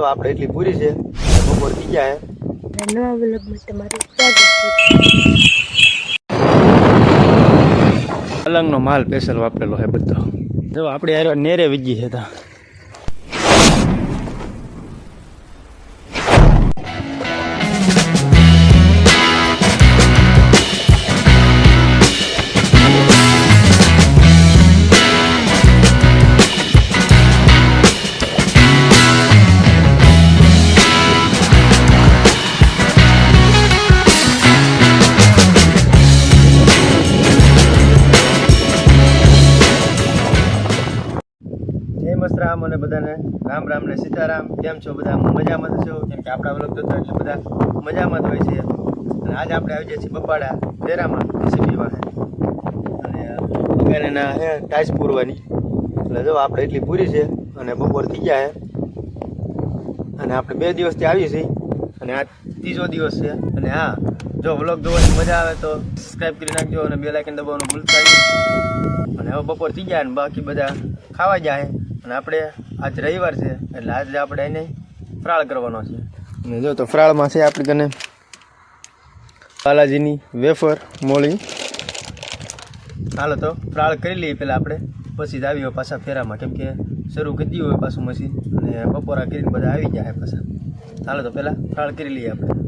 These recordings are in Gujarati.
તો આપણે એટલી પૂરી છે. બપોર થઈ જાય હે. નવા વ્લોગમાં તમારું સ્વાગત છે. પલંગનો માલ સ્પેશિયલ વાપરેલો છે બધો. જો આપણે નેરે વીજી છે તા. મસ્તરામ અને બધાને. રામ રામ ને સીતારામ. કેમ છો બધા? મજામાં છો. કેમ કે આપણા વલગ તો એટલે બધા મજામાં જ હોય છે. અને આજે આપણે આવી જઈએ છીએ બપાડા ફેરામાં સીટી વાળે. અને એના હે ટાઈસ પૂરવાની. એટલે જો આપણે એટલી પૂરી છે અને બપોર થઈ ગયા અને આપણે બે દિવસથી આવી છીએ. અને આ ત્રીજો દિવસ છે. અને હા, જો વ્લોગ જોવાની મજા આવે તો સબસ્ક્રાઇબ કરી નાખજો અને બે લાઇકન દબાવવાનું ભૂલતા અને હવે બપોર થઈ ગયા ને બાકી બધા ખાવા જાય અને આપણે આજ રવિવાર છે એટલે આજે આપણે એને ફ્રાળ કરવાનો છે. અને જો તો ફ્રાળમાં છે આપણે કને બાલાજીની વેફર મોળી. હાલો તો ફ્રાળ કરી લઈએ પહેલાં આપણે પછી જ આવી હોય પાછા ફેરામાં. કેમ કે શરૂ કરી હોય પાછું મશીન અને બપોરા કરીને બધા આવી જાય પાછા. હાલો તો પહેલાં ફ્રાળ કરી લઈએ આપણે.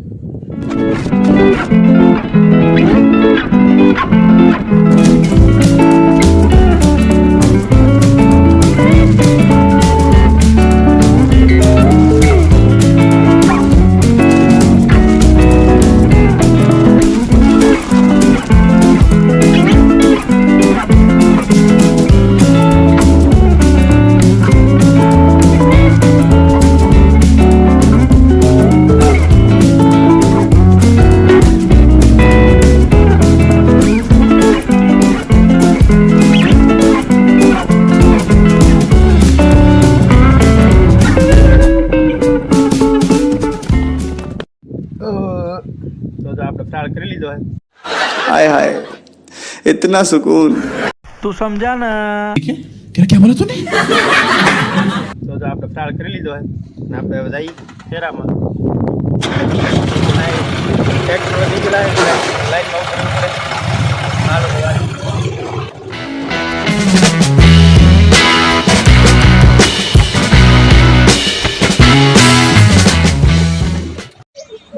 ફ્રાળ કરી લીધો હે हाय हाय इतना सुकून તું સમજા ને तेरा क्या बोला तूने તો તો આપણે ફ્રાળ કરી લીધો હે ને આપણે હવે જઈએ ફેરામાં ટ્રેક્ટર નીકળાય એટલે લાઈનમાં ઉતરવું પડે હાલો ભાઈ.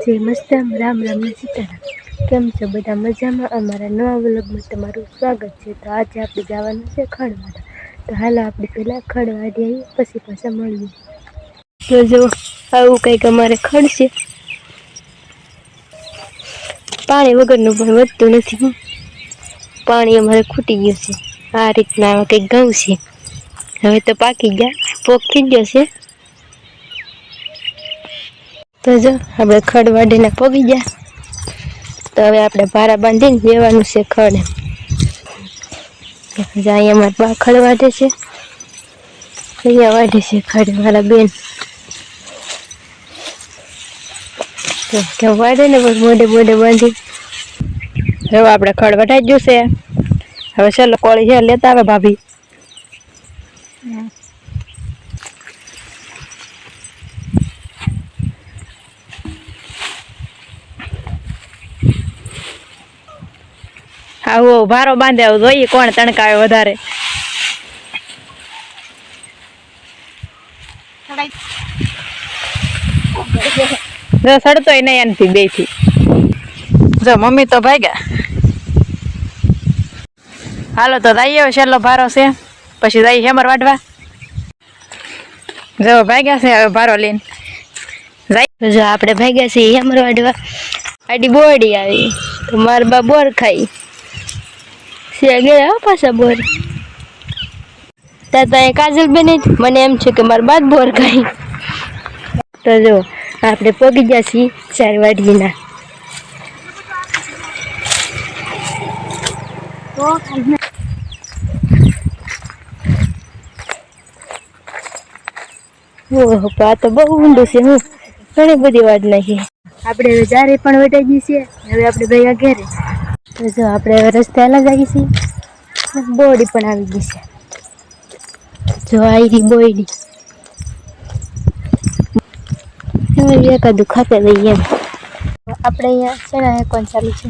જય મસ્તમ રામ રામ ને સીતારામ કેમ છો બધા મજામાં? અમારા નવા વ્લોગમાં તમારું સ્વાગત છે. તો આજે આપણે જવાનું છે ખડવાડા. તો હાલો આપણે પહેલાં ખડવાડી આવીએ, પછી પાછા મળીએ. તો જો, આવું કંઈક અમારે ખડ પાણી વગરનું પણ વધતું નથી. પાણી અમારે ખૂટી ગયું છે. આ રીતના કંઈક ઘઉં છે. હવે તો પાકી ગયા. પોક થઈ ગયો છે. તો જો, આપણે ખડવાડીને પગી ગયા. તો હવે આપણે ભારા બાંધીને દેવાનું છે ખડે. અહીંયા મારા બા ખડ વાઢે છે. અહીંયા વાઢે છે ખડ મારા બેન. કે વાઢે ને બસ મોઢે મોઢે બાંધી. હવે આપણે ખડ વઢાઈ ગયું છે. હવે ચાલો કોળી છે લેતા આવે ભાભી. આવો, ભારો બાંધે આવું, જોઈએ કોણ તણકાવે વધારે. જો, સડતોય નહીં એનથી બેથી જો, મમ્મી તો ભાગ્યા. હાલો, તો જઈએ છેલ્લો ભારો છે. પછી જઈએ હેમર વાઢવા. જો, ભાગ્યા છે, હવે ભારો લઈને. જાય જો, આપણે ભાગ્યા છીએ હેમર વાઢવા. આડી બોડી આવી. તો મારા બા બોર ખાઈ. છે ગયા પાછા બોર. ત્યાં ત્યાં કાજલ બેન મને એમ છે કે મારા બાદ બોર ખાઈ. તો જો, આપણે પગી ગયા છીએ ચાર વાડીના ઓહો આ તો બહુ ઊંડું છે ઘણી બધી વાત નાખી. આપણે હવે જારે પણ વટાઈ ગઈ છે હવે આપણે ભેગા ઘેરે. તો જો આપણે હવે રસ્તે અલગ આવી છીએ. બોડી પણ આવી ગઈ છે. જો આવી બોયડી હોય એકાદું ખાતે લઈએ એમ. આપણે અહીંયા શેના હેકોન ચાલુ છે.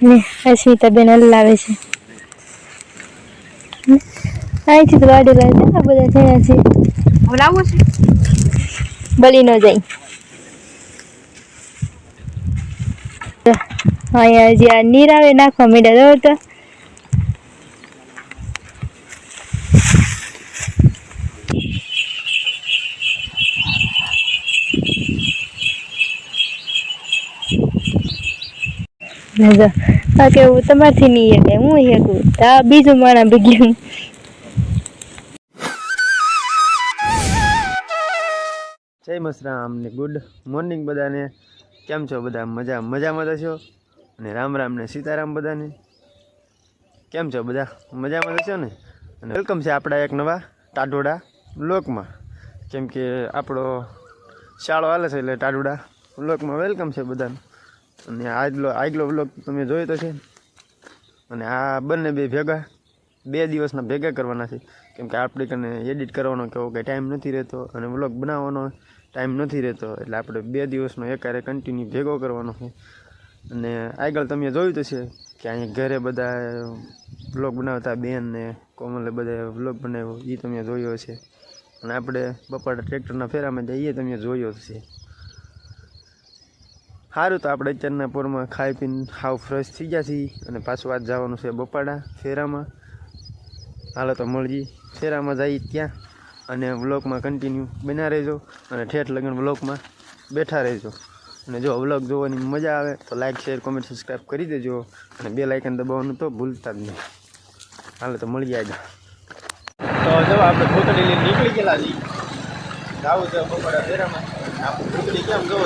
ને અસ્મિતાબેન હલાવે છે. અહીંથી તો વાડી લાવે છે બધા થયા છે બોલાવવું છે? બળી ન જાય. અહીંયા આ નીર આવે નાખવા મીડા તો? કેવું તમારથી નહીં એટલે હું હેકું? તો બીજું માણા ભેગી જય મસરામ ને ગુડ મોર્નિંગ બધાને. કેમ છો બધા? મજા મજામાં તો છો? અને રામ રામ ને સીતારામ બધાને? કેમ છો બધા? મજામાં તો છો ને? અને વેલકમ છે આપણા એક નવા ટાટોડા બ્લોકમાં કેમ કે આપણો શાળો હાલે છે એટલે ટાટોડા બ્લોકમાં વેલકમ છે બધાને. અને આજલો આગલો બ્લોક તમે જોયો તો છે. અને આ બંને બે ભેગા બે દિવસના ભેગા કરવાના છે. કેમ કે આપણે કને એડિટ કરવાનો કેવો કંઈ ટાઈમ નથી રહેતો અને વ્લોગ બનાવવાનો ટાઈમ નથી રહેતો, એટલે આપણે બે દિવસનો એકારે કન્ટિન્યુ ભેગો કરવાનો છે. અને આગળ તમે જોયું તો છે કે અહીંયા ઘરે બધા વ્લોગ બનાવતા, બેન ને કોમલે બધા વ્લોગ બનાવ્યો એ તમે જોયો છે અને આપણે બપાટા ટ્રેક્ટરના ફેરામાં જઈએ, તમે જોયો છે સારું તો આપણે અત્યારના પોરમાં ખાઈ પીને હાવ ફ્રેશ થઈ ગયા છીએ અને પાછું આજ જવાનું છે બપાડા ફેરામાં. હાલો તો મળજી ફેરામાં જઈએ ત્યાં. અને વ્લોગમાં કન્ટિન્યુ બના રહેજો. અને ઠેઠ લગ્ન વ્લોગમાં બેઠા રહેજો. અને જો વ્લોગ જોવાની મજા આવે તો લાઇક શેર કોમેન્ટ સબસ્ક્રાઈબ કરી દેજો. અને બે લાઇકન દબાવવાનું તો ભૂલતા જ નહીં. હાલો તો મળી જાય તો જો આપણે ભૂતડી લઈને નીકળી ગયેલા છીએ. જાવું છે બપોરા ફેરામાં. આપણે ભૂતડી કેમ જવો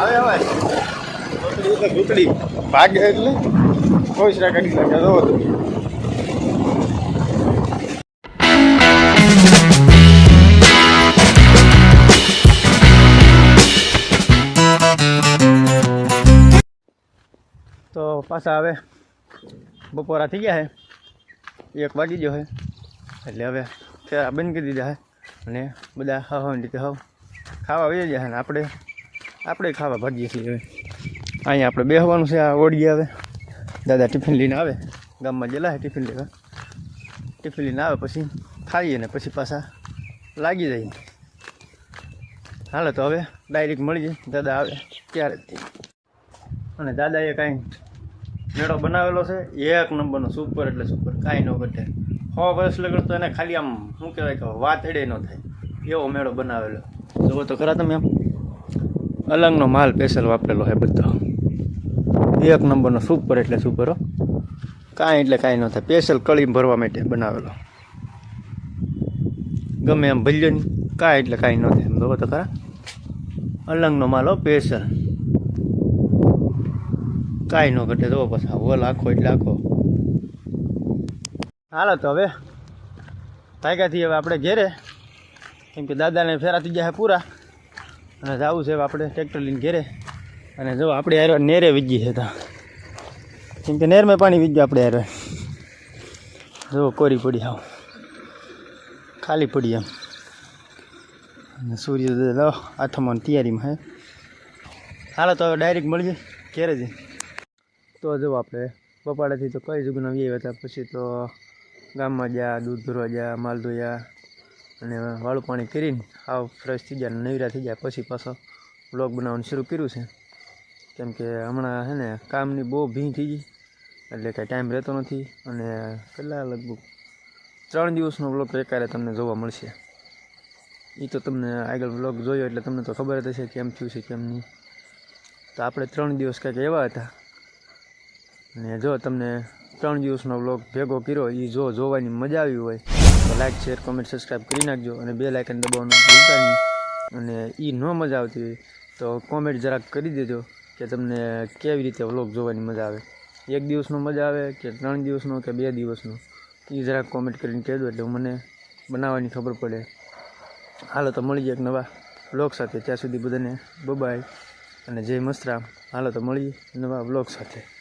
આવે અવાજ? ભૂતડી એટલે ભૂતડી. ભાગે એટલે. કોઈ કાઢી શકે જોવો પાછા હવે બપોરા થઈ ગયા છે. એક વાગી ગયો છે. એટલે હવે ફેરા બંધ કરી દીધા છે અને બધા હવાની રીતે હવ ખાવા વહી ગયા અને આપણે આપણે ખાવા ભાગીએ છીએ હવે. અહીંયા આપણે બેસવાનું છે, આ ઓળીએ હવે. દાદા ટિફિન લઈને આવે. ગામમાં ગયેલા છે ટિફિન લેવા. ટિફિન લઈને આવે પછી ખાઈએ ને પછી પાછા લાગી જઈએ હાલો તો હવે ડાયરેક્ટ મળીએ દાદા આવે ત્યારે અને દાદાએ કાંઈ મેળો બનાવેલો છે. એક નંબરનો સુપર એટલે સુપર કાંઈ ન ઘટે. સો વર્ષ લગડ તો એને ખાલી આમ, શું કહેવાય કે, વાત એડે ન થાય. એવો મેળો બનાવેલો. જુઓ તો ખરા તમે એમ. અલંગનો માલ સ્પેશિયલ વાપરેલો છે બધો. એક નંબરનો સુપર એટલે સુપર કાંઈ એટલે કાંઈ ન થાય. સ્પેશિયલ કળી ભરવા માટે બનાવેલો. ગમે એમ ભલ્યો નહીં. કાંઈ એટલે કાંઈ ન થાય. એમ જુઓ તો ખરા. અલંગનો માલ હો સ્પેશિયલ કાંઈ ન ઘટે તો પછી વલ આખો એટલે આખો હાલો તો હવે ભાગ્યાથી હવે આપણે ઘેરે. કેમ કે દાદાને ફેરા થઈ ગયા પૂરા. અને જવું છે આપણે ટ્રેક્ટર લઈને ઘેરે. અને જો આપણે યાર નેરે વીજી છે ત્યાં કેમ કે નેરમાં પાણી વીજ્યું આપણે યાર જો કોરી પડી આવ ખાલી પડી એમ. અને સૂર્ય લો આઠમવાની તૈયારીમાં હે. હાલો તો હવે ડાયરેક્ટ મળીએ, ઘેરે જઈએ. તો જો આપણે, બપાડાથી તો કઈ જગ્યાના આવ્યા હતા પછી તો ગામમાં જ્યાં દૂધ ભરવા જ્યાં માલ ધોયા અને વાળું પાણી કરીને આવ ફ્રેશ થઈ ગયા નવરા થઈ ગયા. પછી પાછો બ્લોગ બનાવવાનું શરૂ કર્યું છે. કેમ કે હમણાં છે ને કામની બહુ ભીં થઈ ગઈ, એટલે કાંઈ ટાઈમ રહેતો નથી અને કેટલા લગભગ ત્રણ દિવસનો બ્લોગ એકારે તમને જોવા મળશે. એ તો તમને આગળ બ્લોગ જોયો એટલે તમને તો ખબર જ હશે કેમ થયું છે, કેમ નહીં. તો આપણે ત્રણ દિવસ કંઈક એવા હતા. ને જો તમને ત્રણ દિવસનો વ્લોગ ભેગો કર્યો એ જો જોવાની મજા આવી હોય, તો લાઇક શેર કોમેન્ટ સબસ્ક્રાઈબ કરી નાખજો અને બે લાઇકન દબાવવાનું ભૂલતા નહીં. અને એ ન મજા આવતી હોય, તો કોમેન્ટ જરાક કરી દેજો કે તમને કેવી રીતે વ્લોગ જોવાની મજા આવે. એક દિવસનો મજા આવે કે ત્રણ દિવસનો કે બે દિવસનો? એ જરાક કોમેન્ટ કરીને કહેજો, એટલે મને બનાવવાની ખબર પડે. હાલો, તો મળી એક નવા વ્લોગ સાથે. ત્યાં સુધી બધાને બબાય અને જય મસ્તરામ હાલો, તો મળીએ નવા વ્લોગ સાથે.